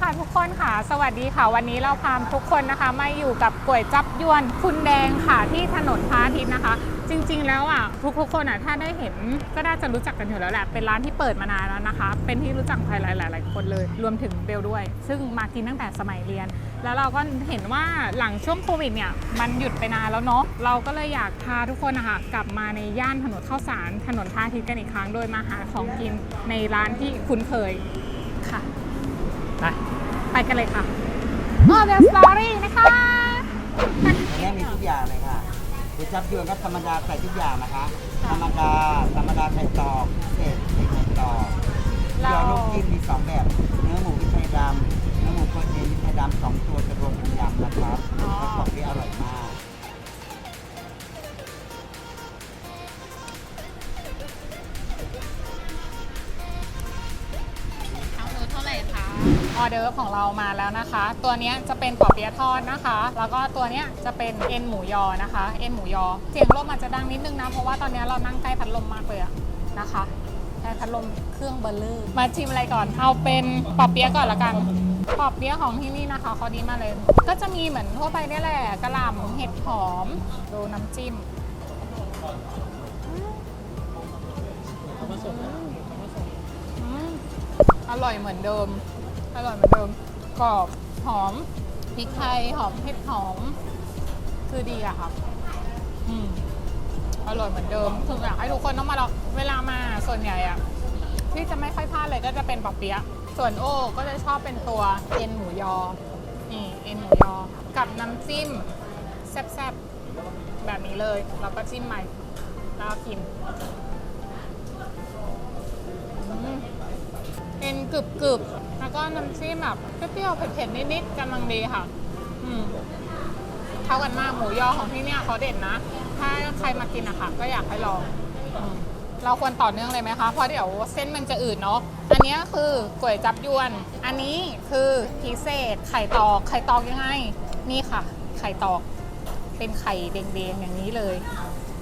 ค่ะทุกคนค่ะ สวัสดีค่ะ วันนี้เราพาทุกคนนะคะมาอยู่กับก๋วยจับยวนคุณแดงค่ะที่ถนนพระอาทิตย์นะคะ จริงๆแล้วอะทุกๆคนอะถ้าได้เห็นก็น่าจะรู้จักกันอยู่แล้วแหละเป็นร้านที่เปิดมานานแล้วนะคะ เป็นที่รู้จักใครหลายๆคนเลย รวมถึงเบลด้วย ซึ่งมากินตั้งแต่สมัยเรียน แล้วเราก็เห็นว่าหลังช่วงโควิดเนี่ยมันหยุดไปนานแล้วเนาะเราก็เลยอยากพาทุกคนนะคะกลับมาในย่านถนนข้าวสารถนนพระอาทิตย์กันอีกครั้งโดยมาหาของกินในร้านที่คุ้นเคย ไปไปกันเลยค่ะโอเดลสตอรี่นะคะอันนี้มีทุกอย่างเลยค่ะก๋วยจับยวนก็ธรรมดาใส่ทุกอย่างนะคะ ธรรมดา ธรรมดาไข่ตอกพิเศษใส่ไข่ตอกยอลูกจิ้มมีสองแบบ เนื้อหมูพริกไทยดำเนื้อหมูโปรตีนพริกไทยดำสองตัวจะรวมเป็นยำนะครับแล้วของที่อร่อยมาก เดอร์ฟของเรามาแล้วนะคะ ตัวนี้จะเป็นปอเปี๊ยะทอดนะคะ แล้วก็ตัวนี้จะเป็นเอ็นหมูยอนะคะ เอ็นหมูยอ เสียงลมอาจจะดังนิดนึงนะ เพราะว่าตอนนี้เรานั่งใกล้พัดลมมากเลยอะนะคะใกล้พัดลมเครื่องเบลเลอร์มาชิมอะไรก่อน เอาเป็นปอเปี๊ยะก่อนละกันปอเปี๊ยะของที่นี่นะคะเขาดีมากเลย ก็จะมีเหมือนทั่วไปนี่แหละกระหล่ำเห็ดหอม ดูน้ำจิ้มอร่อยเหมือนเดิม อร่อยเหมือนเดิมกรอบหอมพริกไทยหอมเผ็ดหอม คือดีอะค่ะอืมอร่อยเหมือนเดิมคืออยากให้ทุกคนต้องมาลองเวลามาส่วนใหญ่อะที่จะไม่ค่อยพลาดเลยก็จะเป็นปอเปี๊ยะส่วนโอ้ก็จะชอบเป็นตัวเอ็นหมูยอนี่เอ็นหมูยอ กับน้ำจิ้มแซ่บๆแบบนี้เลยแล้วก็จิ้มใหม่แล้วก็กินเป็นกรึบกรึบๆ แล้วก็น้ำจิ้มแบบเปรี้ยวๆเผ็ดๆนิดๆกำลังดีค่ะอืมเข้ากันมากหมูยอของที่เนี่ยเขาเด็ดนะ ถ้าใครมากินอะค่ะ ก็อยากให้ลองอืมเราควรต่อเนื่องเลยไหมคะ เพราะเดี๋ยวเส้นมันจะอืดเนาะ อันนี้คือก๋วยจับยวน อันนี้คือพิเศษไข่ตอก ไข่ตอกยังไง นี่ค่ะ ไข่ตอก เป็นไข่แดงๆอย่างนี้เลย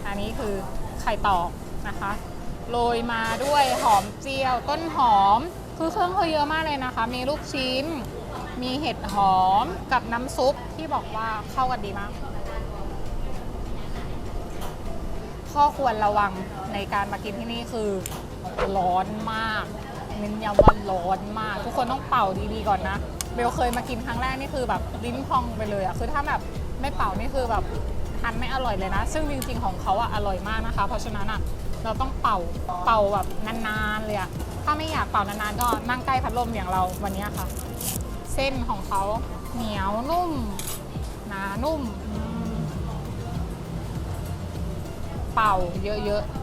อันนี้คือไข่ตอกนะคะ โรยมาด้วยหอมเจียว ต้นหอม คือเครื่องเขาเยอะมากเลยนะคะ มีลูกชิ้น มีเห็ดหอมกับน้ำซุปที่บอกว่าเข้ากันดีมาก ข้อควรระวังในการมากินที่นี่คือร้อนมากเน้นย้ำว่าร้อนมาก ทุกคนต้องเป่าดีๆก่อนนะ เบลเคยมากินครั้งแรกนี่คือแบบลิ้นพองไปเลยอะคือถ้าแบบไม่เป่านี่คือแบบทานไม่อร่อยเลยนะ ซึ่งจริงๆของเขาอะอร่อยมากนะคะ เพราะฉะนั้นอะเราต้องเป่าเป่าแบบนานๆเลยอะ ถ้าไม่อยากเป่านานๆก็นั่งใกล้พัดลมอย่างเราวันนี้ค่ะ เส้นของเขาเหนียวนุ่มหนานุ่ม เป่าเยอะๆ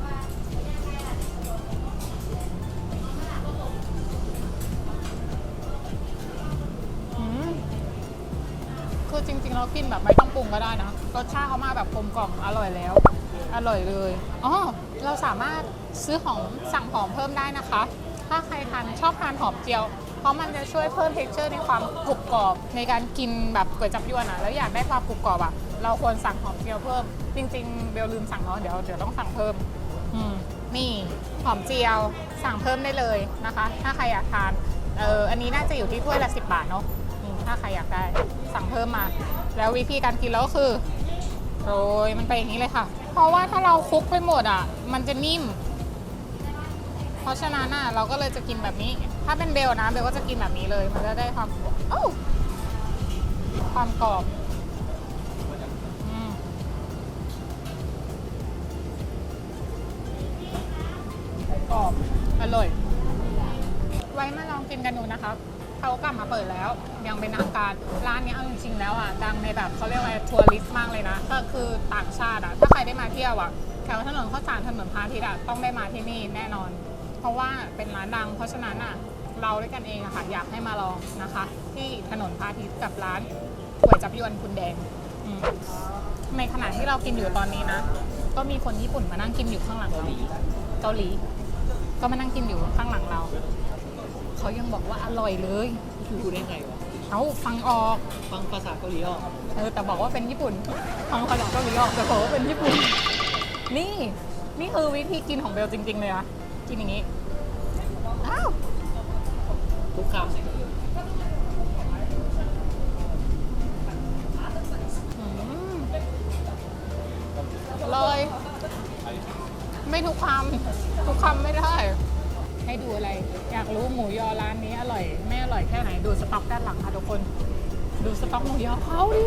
คือจริงๆเรากินแบบไม่ต้องปรุงก็ได้นะรสชาติเขามาแบบกลมกล่อมอร่อยแล้ว อร่อยเลยอ๋อเราสามารถซื้อของสั่งหอมเพิ่มได้นะคะ ถ้าใครทานชอบทานหอมเจียว เพราะมันจะช่วยเพิ่ม texture ในความกรุบกรอบ ในการกินแบบก๋วยจับยวนอะแล้วอยากได้ความกรุบกรอบอะเราควรสั่งหอมเจียวเพิ่ม จริง ๆเบลลืมสั่งเนาะเดี๋ยวเดี๋ยวต้องสั่งเพิ่มอืมนี่หอมเจียวสั่งเพิ่มได้เลยนะคะ ถ้าใครอยากทานเอออันนี้น่าจะอยู่ที่ถ้วยละ10บาทเนาะถ้าใครอยากได้สั่งเพิ่มมา แล้ววิธีการกินแล้วก็คือโรยมันไปอย่างนี้เลยค่ะ เพราะว่าถ้าเราคลุกไปหมดอะ มันจะนิ่ม ราะฉะนั้นอะเราก็เลยจะกินแบบนี้ ถ้าเป็นเบลนะเบลก็จะกินแบบนี้เลย มันจะได้ความโอ้ความกรอบกรอบ อร่อย ไว้มาลองกินกันดูนะครับเขากลับมาเปิดแล้ว ยังเป็นทางการ ร้านนี้เอาจริงๆแล้วอะ ดังในแบบเขาเรียกว่าทัวริสต์มากเลยนะ ก็คือต่างชาติอะ ถ้าใครได้มาเที่ยวอะ แถวถนนข้าวสารถนนพาทิตย์อะ ต้องได้มาที่นี่แน่นอน ราะว่าเป็นร้านดัง เพราะฉะนั้นอะเราด้วยกันเองอะค่ะอยากให้มาลองนะคะ ที่ถนนพระอาทิตย์กับร้านก๋วยจับยวนคุณแดงอืมในขณะที่เรากินอยู่ตอนนี้นะ ก็มีคนญี่ปุ่นมานั่งกินอยู่ข้างหลังเราเกาหลี ก็มานั่งกินอยู่ข้างหลังเรา เขายังบอกว่าอร่อยเลยพูดได้ไงวะเอาฟังออก ฟังภาษาเกาหลีออกเออแต่บอกว่าเป็นญี่ปุ่นฟังภาษาเกาหลีออกแต่บอกว่าเป็นญี่ปุ่น นี่นี่คือวิธีกินของเบลจริง ๆ เลยอะกินอย่างนี้ ทุกคำเลย ไม่ทุกคำทุกคำไม่ได้ ให้ดูอะไร อยากรู้หมูยอร้านนี้อร่อย ไม่อร่อยแค่ไหน ดูสต็อกด้านหลังค่ะทุกคน ดูสต็อกหมูยอเขาดิ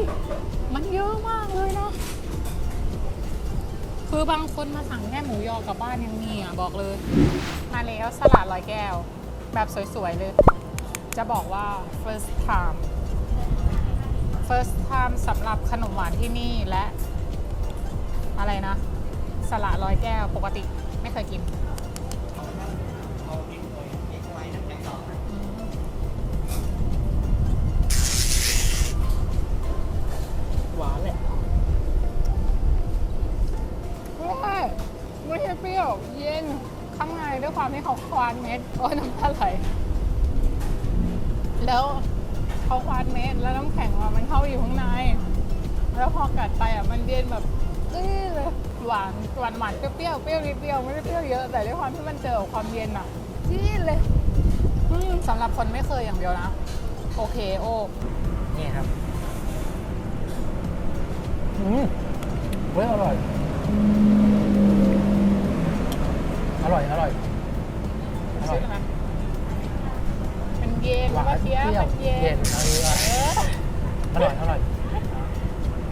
มันเยอะมากเลยนะ คือบางคนมาสั่งแค่หมูยอกลับบ้านยังมีอะ บอกเลย มาแล้วสลัดลอยแก้ว แบบสวย ๆ เลย จะบอกว่า first time first time สำหรับขนมหวานที่นี่และ อะไรนะ สละร้อยแก้วปกติไม่เคยกินอืมหวานแหละไม่ใช่ไม่ใช่เปรี้ยว เย็น ข้างในด้วยความที่เขาควานเม็ดโอ้ยน้ำตาไหลแล้วเขาควานเม็ดแล้วน้ำแข็งอะมันเข้าอยู่ข้างใน แล้วพอกัดไปอะมันเย็นแบบอื้อเลยหวานหวานหวานเปรี้ยวเปรี้ยวนิดเดียวไม่ได้เปรี้ยวเยอะแต่ด้วยความที่มันเจอความเย็นอะจี๊ดเลยสำหรับคนไม่เคยอย่างเดียวนะ โอเคโอ้นี่ครับอืมเฮ้ยอร่อย ร่อย อร่อยอร่อยใช่ไหมมันเย็นหวานเมื่อกี้เปรี้ยวมันเย็เย็นนเอาดีกว่าเอออร่อยอร่อย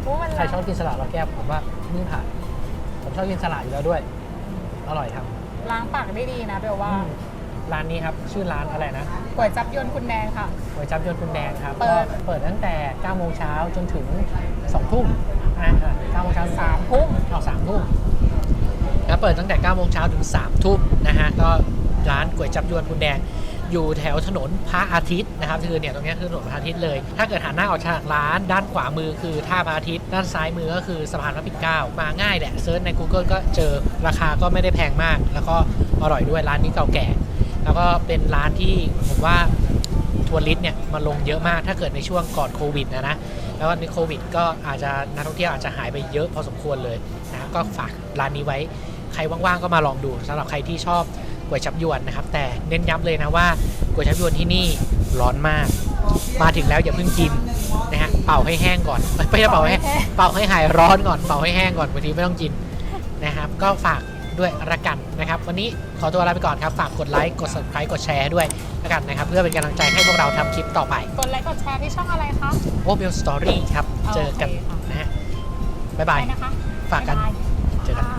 โอ้มันใครชอบกินสลัดร้อยแก้วผมว่านี่ผ่านผมชอบกินสลัดอยู่แล้วด้วย อร่อยครับล้างปากได้ดีนะเบลว่าอืมร้านนี้ครับชื่อร้านอะไรนะก๋วยจับยวนคุณแดงค่ะ ก๋วยจับยนต์คุณแดงครับเปิก็ดเปิดตั้งแต่9โมงเช้าจนถึง2ทุ่มอ่า9โมงเช้าสามทุ่มเอา3ทุ่มแล้ว เปิดตั้งแต่9โมงเช้าถึง3ทุ่มนะฮะก็ร้านก๋วยจับยวนคุณแดงอยู่แถวถนนพระอาทิตย์นะครับคือเนี่ยตรงนี้คือถนนพระอาทิตย์เลย ถ้าเกิดหันหน้าออกจากร้าน ด้านขวามือคือท่าพระอาทิตย์ ด้านซ้ายมือก็คือสะพานพระปิ่นเกล้ามาง่ายแหละเซิร์ชใน Google ก็เจอราคาก็ไม่ได้แพงมาก แล้วก็อร่อยด้วยร้านนี้เก่าแก่ แล้วก็เป็นร้านที่ผมว่าทัวริสต์เนี่ยมาลงเยอะมากถ้าเกิดในช่วงก่อนโควิดนะนะแล้วในโควิด ก็อาจจะนักท่องเที่ยวอาจจะหายไปเยอะพอสมควรเลยนะก็ฝากร้านนี้ไว้ ใครว่างๆก็มาลองดูสำหรับใครที่ชอบก๋วยจับยวนนะครับ แต่เน้นย้ำเลยนะว่าก๋วยจับยวนที่นี่ร้อนมาก มาถึงแล้วอย่าเพิ่งกินนะฮะเป่าให้แห้งก่อนไม่ใช่เป่าให้เป่าให้หายร้อนก่อนเป่าให้แห้งก่อนบางทีไม่ต้องกินนะครับ ก็ฝากด้วยละกันนะครับ วันนี้ขอตัวลาไปก่อนครับ ฝากกดไลค์กด subscribe กดแชร์ด้วยละกันนะครับ เพื่อเป็นกำลังใจให้พวกเราทำคลิปต่อไป กดไลค์กดแชร์ที่ช่องอะไรคะโอเบลสตอรี่ครับ เจอกันโอเคค่ะนะฮะบ๊ายบายไปนะคะฝากกันบ๊ยบยเจอกันค่ะ